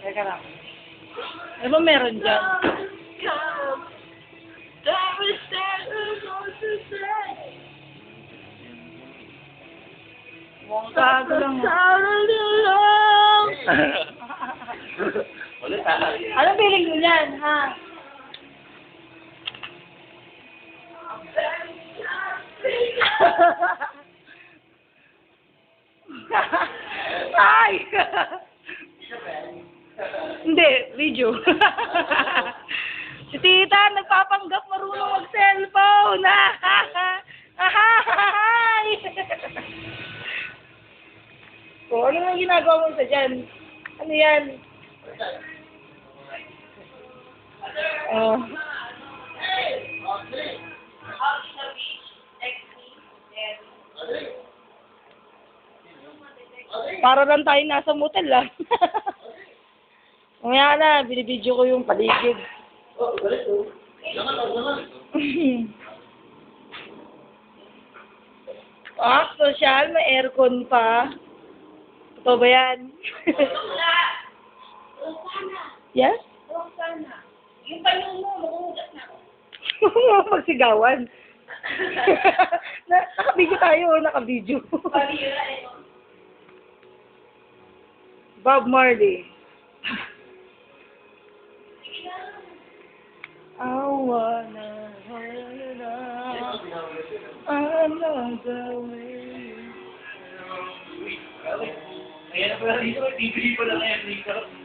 Teka lang. Ano ba meron dyan? Mukhang gago lang. Ulit ah. Anong feeling mo niyan, ha? Ay! Hindi, video. si tita, nagpapanggap marunong mag-cellphone. Ahay! o, ano nang ginagawa mo sa dyan? Ano yan? Oh. Para lang tayo nasa motel ah. Mamaya na, binibidyo ko yung paligid. Oh, galit oh. Lang, jangan. ah, social, may aircon pa. Totoo ba yan? yes? Yung panyo mo, magugas na ako. Magsigawan. na, nakabidyo tayo, nakabidyo. Eh. Bob Marley. Wanna hold on another way. Ayan pala dito, TV pa lang yan dito.